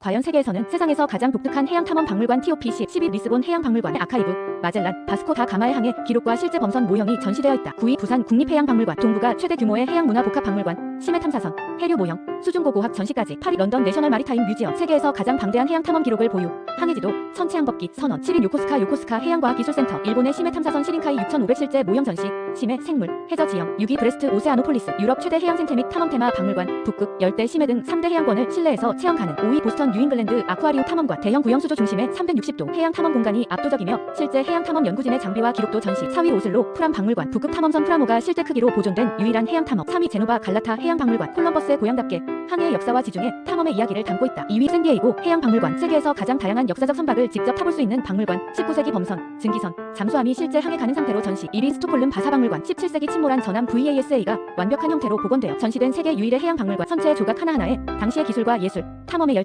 과연 세계에서는 세상에서 가장 독특한 해양 탐험 박물관 TOPC 12 리스본 해양 박물관의 아카이브 마젤란 바스코 다 가마의 항해 기록과 실제 범선 모형이 전시되어 있다. 9위 부산 국립해양박물관 동부가 최대 규모의 해양 문화 복합 박물관 심해 탐사선 해류 모형 수중고고학 전시까지 8위 런던 내셔널 마리타임 뮤지엄 세계에서 가장 방대한 해양 탐험 기록을 보유. 항해지도 선체항법기 선언 7위 요코스카 요코스카 해양과학기술센터 일본의 심해 탐사선 시린카이 6500실제 모형 전시 심해 생물 해저 지형 6위 브레스트 오세아노폴리스 유럽 최대 해양 생태 및 탐험 테마 박물관 북극 열대 심해 등 3대 해양권을 실내에서 체험 가능. 5위 보스턴 뉴잉글랜드 아쿠아리움 탐험과 대형 구형 수조 중심의 360도 해양 탐험 공간이 압도적이며 실제 해양 탐험 연구진의 장비와 기록도 전시. 4위 오슬로 프람 박물관 북극 탐험선 프라모가 실제 크기로 보존된 유일한 해양 탐험. 3위 제노바 갈라타 해양 박물관 콜럼버스의 고향답게 항해의 역사와 지중해 탐험의 이야기를 담고 있다. 2위 샌디에이고 해양 박물관 세계에서 가장 다양한 역사적 선박을 직접 타볼 수 있는 박물관 19세기 범선 증기선 잠수함이 실제 항해 가는 상태로 전시. 1위 스톡홀름 바사박물관 17세기 침몰한 전함 VASA가 완벽한 형태로 복원되어 전시된 세계 유일의 해양 박물관 선체 조각 하나하나에 당시의 기술과 예술 탐험의 열